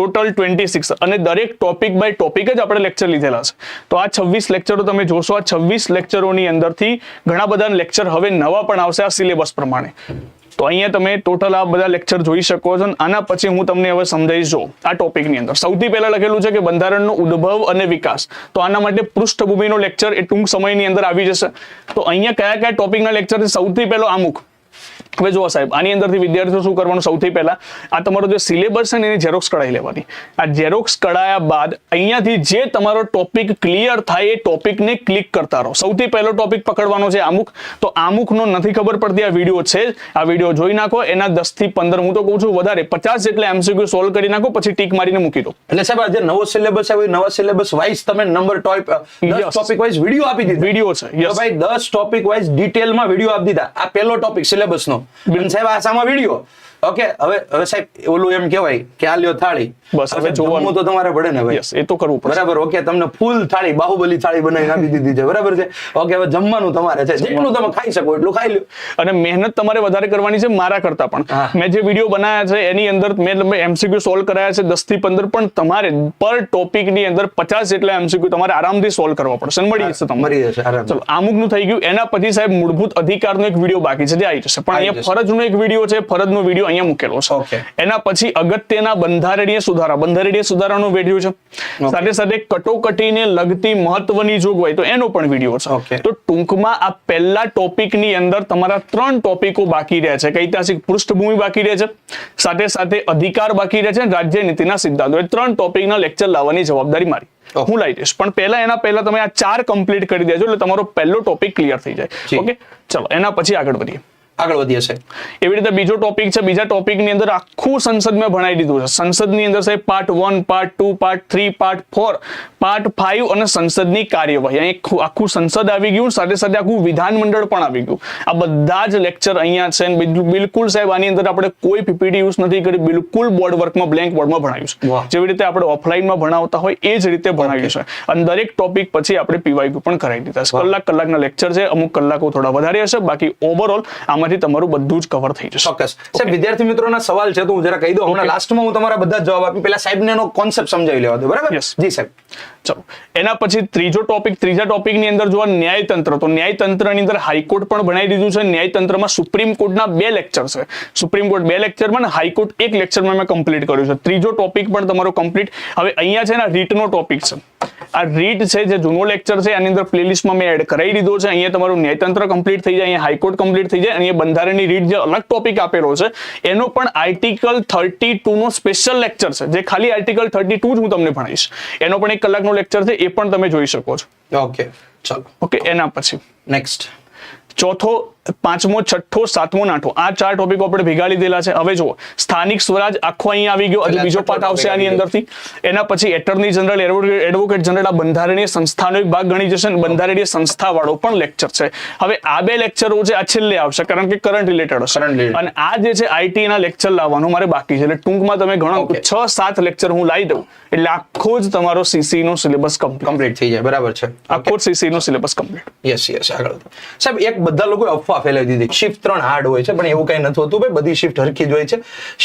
ટોટલ ટ્વેન્ટી સિક્સ અને દરેક ટોપિક બાય ટોપિક જ આપણે લેક્ચર લીધેલા છે. તો આ છવ્વીસ લેક્ચરો તમે જોશો, આ છવ્વીસ લેક્ચરોની અંદરથી ઘણા બધા લેક્ચર હવે નવા પણ આવશે આ સિલેબસ પ્રમાણે. તો અહીંયા તમે ટોટલ આ બધા લેક્ચર જોઈ શકો છો આના પછી હું તમને હવે સમજાવીશ, જો, આ ટોપિકની અંદર. સૌથી પહેલા લખેલું છે કે બંધારણનો ઉદ્ભવ અને વિકાસ. તો આના માટે પૃષ્ઠભૂમિનો લેક્ચર એ ટૂંક સમયની અંદર આવી જશે. તો અહીંયા કયા કયા ટોપિકના લેક્ચર છે? સૌથી પહેલો અમુક હવે જુઓ સાહેબ આની અંદરથી વિદ્યાર્થીઓ શું કરવાનું સૌથી પહેલા? આ તમારો જે સિલેબસ છે ને એની ઝેરોક્સ કઢાઈ લેવાની. આ ઝેરોક્સ કઢાયા બાદ અહીંયાથી જે તમારો ટોપિક ક્લિયર થાય એ ટોપિકને ક્લિક કરતા રહો. સૌથી પહેલો ટોપિક પકડવાનો છે આમુક તો આમુકનો નથી ખબર પડતી આ વીડિયો છે આ વીડિયો જોઈ નાખો એના દસથી પંદર હું તો કહું છું વધારે પચાસ જેટલા એમસીક્યુ સોલ્વ કરી નાખો પછી ટીક મારીને મૂકી દો. એટલે સાહેબ આ જે નવો સિલેબસ આવ્યો એ નવા સિલેબસ વાઇઝ તમે નંબર. ટોપિક વાઇઝ વીડિયો આપી દીધો. વીડિયો છે ભાઈ દસ ટોપિક વાઇઝ ડિટેલમાં વીડિયો આપી દીધા. આ પહેલો ટોપિક સિલેબસ નો. અને સાહેબ આસામાં વીડિયો? ઓકે હવે હવે સાહેબ ઓલું એમ કહેવાય કે આ લ્યો થાળી. બસ, હવે જોવાનું. તો તમારે પડે ને ભાઈ? એ તો કરવું પડે બરાબર ઓકે તમને ફૂલ થાળી બાહુબલી થાળી બનાવીને આપી દીધી છે. બરાબર છે? ઓકે હવે જમવાનું તમારે છે. જેટલું તમે ખાઈ શકો એટલું ખાઈ લો અને મહેનત તમારે વધારે કરવાની છે મારા કરતા પણ. મેં જે વીડિયો બનાવ્યા છે એની અંદર મેં એમસીક્યુ સોલ્વ કરાયા છે દસથી પંદર પણ તમારે પર ટોપિકની અંદર પચાસ જેટલા એમસીક્યુ તમારે આરામથી સોલ્વ કરવા પડશે. મળી જશે તમને. જશે આરામ ચલો અમુકનું થઈ ગયું. એના પછી સાહેબ મૂળભૂત અધિકારનો એક વીડિયો બાકી છે જે આવી જશે. પણ અહીંયા ફરજનો એક વીડિયો છે ફરજનો વીડિયો અહીંયા મૂકેલો છે. એના પછી અગત્યના બંધારણીય સુધારા બંધારણીય સુધારાનો વીડિયો છે. સાથે સાથે કટોકટીને લગતી મહત્વની જોગવાઈ તો એનો પણ વીડિયો છે. તો ટૂંકમાં આ પહેલા ટોપિકની અંદર તમારા ત્રણ ટોપિકો બાકી રહ્યા છે. કે ઐતિહાસિક પૃષ્ઠભૂમિ બાકી રહે છે. સાથે સાથે અધિકાર બાકી રહે છે રાજ્ય નીતિના સિદ્ધાંતો. એ ત્રણ ટોપિકના લેક્ચર લાવવાની જવાબદારી મારી. હું લાવી દઈશ. પણ પહેલા એના પહેલા તમે આ ચાર કમ્પ્લીટ કરી દેજો એટલે તમારો પહેલો ટોપિક ક્લિયર થઈ જાય. ઓકે ચલો એના પછી આગળ વધીએ. આગળ વધીએ છે એવી રીતે બીજો ટોપિક છે બીજા ટોપિકની અંદર આખું સંસદ મેં ભણાવી દીધું છે. સંસદની અંદર સાહેબ part one part two part three part four part five અને સંસદની કાર્યવાહી. અહીં આખું- સંસદ આવી ગયું સાથે સાથે આખું વિધાનમંડળ પણ આવી ગયું. આ બધા જ લેક્ચર અહીંયા છે બિલકુલ સાહેબ આની અંદર આપણે કોઈ પીપીટી યુઝ નથી કરી બિલકુલ બોર્ડ વર્કમાં બ્લેન્ક બોર્ડમાં ભણાવ્યું છે. જેવી રીતે આપણે ઓફલાઈનમાં ભણાવતા હોય એ જ રીતે ભણાવ્યું છે. અને દરેક ટોપિક પછી આપણે પીવાયક્યુ પણ કરાવી દીધા છે. કલાક કલાકના લેક્ચર છે અમુક કલાકો થોડા વધારે હશે બાકી ઓવરઓલ આમાંથી તમારું બધું જ કવર થઈ જશે. ચોક્કસ. સાહેબ વિદ્યાર્થી મિત્રોના સવાલ છે તો હું જરા કહી દઉં. હમણાં લાસ્ટમાં હું તમારા બધા જવાબ આપી પેલા સાહેબને એનો કોન્સેપ્ટ સમજાવી લેવા દો બરાબર? જી સાહેબ. ચલો. એના પછી ત્રીજો ટોપિક ત્રીજા ટોપિકની અંદર જોવા ન્યાયતંત્ર. તો ન્યાયતંત્રની અંદર હાઈકોર્ટ પણ બનાવી દીધું છે. ન્યાયતંત્રમાં સુપ્રીમ કોર્ટના બે લેક્ચર છે. સુપ્રીમ કોર્ટ બે લેક્ચરમાં અને હાઈકોર્ટ એક લેક્ચરમાં મેં કમ્પ્લીટ કર્યું છે. ત્રીજો ટોપિક પણ તમારો કમ્પ્લીટ હવે અહીંયા છે ને રીટનો ટોપિક છે. આ રીટ છે જે જૂનો લેક્ચર છે આની અંદર પ્લેલિસ્ટમાં મેં એડ કરાવી દીધો છે. અહીંયા તમારું ન્યાયતંત્ર કમ્પ્લીટ થઈ જાય અહીંયા હાઈકોર્ટ કમ્પ્લીટ થઈ જાય અને અહીંયા બંધારણની રીટ જે અલગ ટોપિક આપેલો છે એનો પણ આર્ટિકલ થર્ટી ટુ નો સ્પેશિયલ લેક્ચર છે. જે ખાલી આર્ટિકલ થર્ટી જ હું તમને ભણાવીશ. એનો પણ એક કલાકનો લેક્ચર છે એ પણ તમે જોઈ શકો છો. ઓકે ચાલો. ઓકે એના પછી. નેક્સ્ટ ચોથો પાંચમો છઠ્ઠો સાતમો નાઠો આઠમો આ ચાર ટોપિકો આપણે ભેગા લીધેલા છે. હવે જુઓ સ્થાનિક સ્વરાજ આખો અહીંયા આવી ગયો હજુ એટલે બીજો પાઠ આવશે આની. અંદરથી. એના પછી એટર્ની જનરલ એડવોકેટ જનરલ આ બંધારણીય સંસ્થાનો એક ભાગ ગણી જશે અને બંધારણીય સંસ્થા વાળો પણ લેક્ચર છે. હવે આ બે લેક્ચરો છે આ છેલ્લે આવશે કારણ કે કરંટ રિલેટેડ હશે. અને આ જે છે આઈટી ના લેક્ચર લાવવાનું મારે બાકી છે. એટલે ટૂંકમાં તમે ગણો છ સાત લેક્ચર હું લાવી દઉં. એટલે આખો જ તમારો સીસી નો સિલેબસ કમ્પ્લીટ થઈ જાય બરાબર છે. આખો જ સીસી નો સિલેબસ કમ્પ્લીટ યસ યસ આગળ સાહેબ એક બધા લોકો અફવા ફેલાવી દીધી શિફ્ટ ત્રણ હાર્ડ હોય છે પણ એવું કઈ નથી હોતું ભાઈ. બધી શિફ્ટ હરખી જ હોય છે.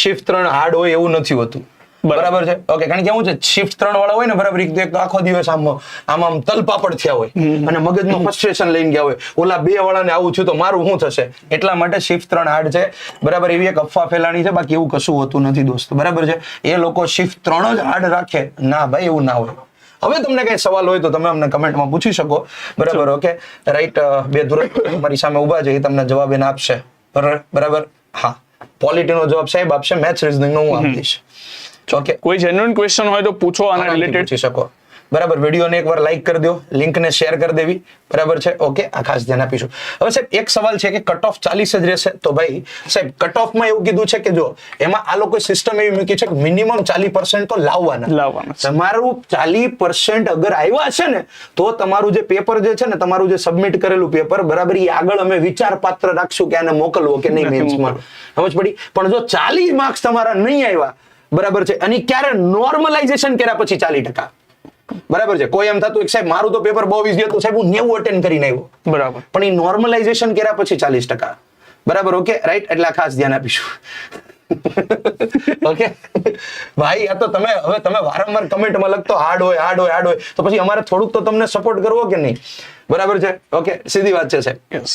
શિફ્ટ ત્રણ હાર્ડ હોય એવું નથી હોતું. બરાબર. છે? ઓકે કારણ કે શું છે? શિફ્ટ ત્રણ વાળા હોય ને બરાબર એક આખો દિવસ આમ આમ આમ તલપાપડ થયા હોય. અને મગજમાં ફ્રસ્ટ્રેશન લઈને ગયા હોય. ઓલા બે વાળાને આવું થયું તો મારું શું થશે? એટલા માટે શિફ્ટ ત્રણ હાર્ડ છે. બરાબર એવી એક અફવા ફેલાણી છે. બાકી એવું કશું હોતું નથી દોસ્તો. બરાબર છે? એ લોકો શિફ્ટ ત્રણ જ હાર્ડ રાખે. ના ભાઈ એવું ના હોય. હવે તમને કઈ સવાલ હોય તો તમે અમને કમેન્ટમાં પૂછી શકો. બરાબર ઓકે? રાઈટ બે ધુરત મારી સામે ઊભા છે એ તમને જવાબ એને આપશે. બરાબર બરાબર? હા. પોલિટીનો જવાબ સાહેબ આપશે મેથ્સ રીઝનિંગ નો હું આપીશ ઓકે? કોઈ જેન્યુઇન ક્વેશ્ચન હોય તો પૂછો આના રિલેટેડ પૂછી શકો. બરાબર વિડીયોને એકવાર લાઈક કરી દો લિંકને શેર કરી દેવી. બરાબર છે? ઓકે આ ખાસ ધ્યાન આપીશું. હવે સાહેબ એક સવાલ છે કે કટ ઓફ ચાલીસ જ રહેશે? તો ભાઈ સાહેબ કટ ઓફમાં એવું કીધું છે કે જો એમાં આ લોકો સિસ્ટમ એવી મૂકી છે કે મિનિમમ ચાલીસ પર્સન્ટ તો લાવવાના. લાવવાના. તમારું ચાલીસ પર્સન્ટ અગર આવ્યા છે ને તો તમારું જે પેપર જે છે ને તમારું જે સબમિટ કરેલું પેપર બરાબર એ આગળ અમે વિચાર પાત્ર રાખશું કે આને મોકલવો કે નહીં મેન્સમાં સમજ પડી? પણ જો ચાલીસ માર્ક્સ તમારા નહીં આવ્યા બરાબર છે? અને ક્યારે નોર્મલાઇઝેશન કર્યા પછી ચાલીસ ટકા? બરાબર છે. કોઈ એમ થતું સાહેબ મારું તો પેપર બહુ ઈઝી હતું સાહેબ હું નેવું અટેન્ડ કરીને આવ્યો. બરાબર. પણ એ નોર્મલાઇઝેશન કર્યા પછી ચાલીસ ટકા. બરાબર ઓકે રાઈટ એટલે ખાસ ધ્યાન આપીશું. ઓકે ભાઈ આ તો તમે હવે તમે વારંવાર કમેન્ટમાં લખતો હાર્ડ હોય હાર્ડ હોય હાર્ડ હોય. તો પછી અમારે થોડુંક તો તમને સપોર્ટ કરવો કે નહીં? બરાબર છે? ઓકે સીધી વાત છે સાહેબ.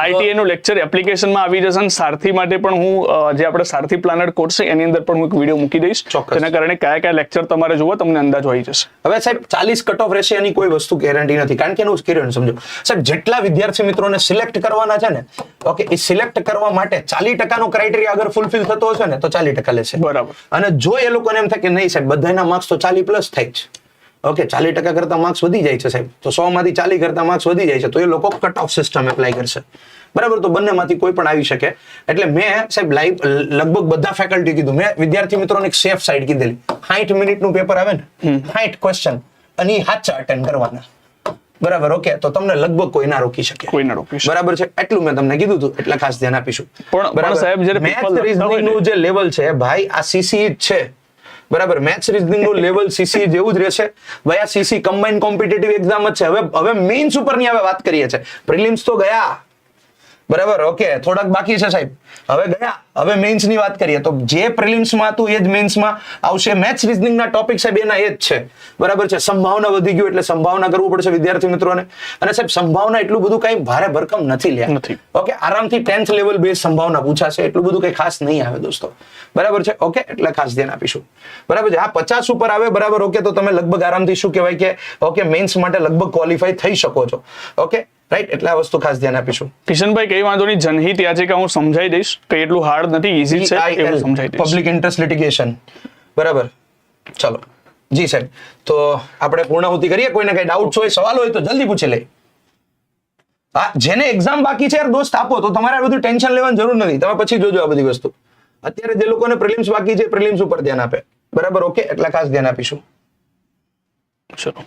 આઈટીઆઈ નું લેક્ચર એપ્લિકેશનમાં આવી જશે અને સારથી માટે પણ હું જે આપણે સારથી પ્લાનર કોર્સ છે એની અંદર પણ હું એક વીડિયો મૂકી દઈશ. તેના કારણે કયા કયા લેક્ચર તમારે જોવો તમને અંદાજ આવી જશે. હવે સાહેબ ચાલીસ કટ ઓફ રહેશે એની કોઈ વસ્તુ ગેરંટી નથી. કારણ કે એનું કિરણ સમજો. સાહેબ જેટલા વિદ્યાર્થી મિત્રોને સિલેક્ટ કરવાના છે ને ઓકે એ સિલેક્ટ કરવા માટે ચાલીસ ટકાનો ક્રાઇટેરિયા અગર ફૂલફિલ થતો હશે ને તો ચાલીસ ટકા લેશે. બરાબર. અને જો એ લોકોને એમ થાય કે નહીં સાહેબ બધાના માર્ક્સ તો ચાલી પ્લસ થાય જ. ઓકે ચાલીસ ટકા કરતા માર્ક્સ વધી જાય છે સાહેબ. તો સો માંથી ચાલી કરતા માર્ક્સ વધી જાય છે તો એ લોકો કટ ઓફ સિસ્ટમ એપ્લાય કરશે. બરાબર? તો બંનેમાંથી કોઈ પણ આવી શકે. એટલે મેં સાહેબ લાઈવ લગભગ બધા ફેકલ્ટી કીધું. મેં વિદ્યાર્થી મિત્રોને એક સેફ સાઈડ કીધેલી. સાઠ મિનિટનું પેપર આવે ને સાઠ ક્વેશ્ચન અને એ હાચા અટેન્ડ કરવાના. બરાબર? ઓકે તો તમને લગભગ કોઈ ના રોકી શકે. કોઈ ના રોકી. બરાબર છે? એટલું મેં તમને કીધું હતું. એટલે ખાસ ધ્યાન આપીશું. પણ- પણ સાહેબ લખતા હોય રીઝનિંગનું જે લેવલ છે ભાઈ આ સીસી જ છે. બરાબર. મેથ્સ રીઝનિંગનું લેવલ સીસી જેવું જ રહેશે. આ સીસી કમ્બાઇન કોમ્પિટિટિવ એક્ઝામ જ છે. હવે હવે મેઇન્સ ઉપરની હવે વાત કરીએ છે પ્રિલિમ્સ તો ગયા. બરાબર? ઓકે થોડાક બાકી છે સાહેબ. હવે ગયા. હવે મેન્સની વાત કરીએ. તો જે પ્રિલિમ્સમાં હતું એ જ મેન્સમાં આવશે. મેથ્સ રીઝનિંગ ના ટોપિક સાહેબ એના એ જ છે. બરાબર છે? સંભાવના વધી ગયું એટલે સંભાવના કરવું પડશે વિદ્યાર્થી મિત્રોને. અને સાહેબ સંભાવના એટલું બધું કઈ ભારે ભરકમ નથી લે નથી. ઓકે આરામથી ટેન્થ લેવલ બેઝ સંભાવના પૂછાશે. એટલું બધું કઈ ખાસ નહીં આવે દોસ્તો. બરાબર છે? ઓકે એટલે ખાસ ધ્યાન આપીશું. બરાબર છે? આ પચાસ ઉપર આવે બરાબર. ઓકે તો તમે લગભગ આરામથી શું કહેવાય કે ઓકે મેન્સ માટે લગભગ ક્વોલિફાય થઈ શકો છો. ઓકે રાઈટ એટલે આ વસ્તુ ખાસ ધ્યાન આપીશું. કિશનભાઈ કઈ વાંધો નહીં. જનહિત યાચિકા હું સમજાવી દઈશ. કે એટલું હાર્ડ નથી ઈઝી છે એવું સમજાવી દઈશ. પબ્લિક ઇન્ટરેસ્ટ લિટિગેશન બરાબર? ચલો. જી સાહેબ. તો આપણે પૂર્ણાહુતિ કરીએ. કોઈને કઈ ડાઉટ હોય સવાલ હોય તો જલ્દી પૂછી લે હા જેને એક્ઝામ બાકી છે યાર દોસ્ત આપો. તો તમારે આ બધું ટેન્શન લેવાની જરૂર નથી. તમે પછી જોજો આ બધી વસ્તુ. અત્યારે જે લોકોને પ્રિલિમ્સ બાકી છે પ્રિલિમ્સ ઉપર ધ્યાન આપે. બરાબર? ઓકે એટલે ખાસ ધ્યાન આપીશું. ચલો.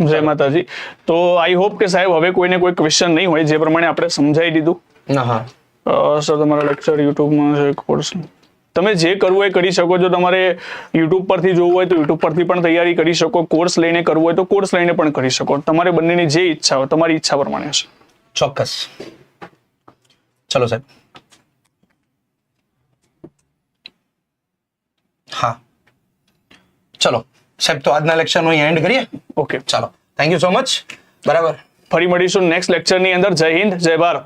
જય માતાજી. તો આઈ હોપ કે સાહેબ હવે કોઈને કોઈ ક્વેશ્ચન નહીં હોય જે પ્રમાણે આપણે સમજાવી દીધું. ના હા. સર તમારા લેક્ચર યુટ્યુબમાં છે કોર્સ તમે જે કરવું હોય એ કરી શકો. જો તમારે યુટ્યુબ પરથી જોવું હોય તો યુટ્યુબ પરથી પણ તૈયારી કરી શકો. કોર્સ લઈને કરવું હોય તો કોર્સ લઈને પણ કરી શકો. તમારે બંનેની જે ઈચ્છા હોય તમારી ઈચ્છા પ્રમાણે હશે. ચોક્કસ. ચલો સાહેબ. હા. ચલો. સાહેબ તો આજના લેક્ચરનો અહીં એન્ડ કરીએ? ઓકે ચાલો. થેન્ક યુ સો મચ બરાબર. ફરી મળીશું નેક્સ્ટ લેક્ચરની અંદર. જય હિન્દ જય ભારત.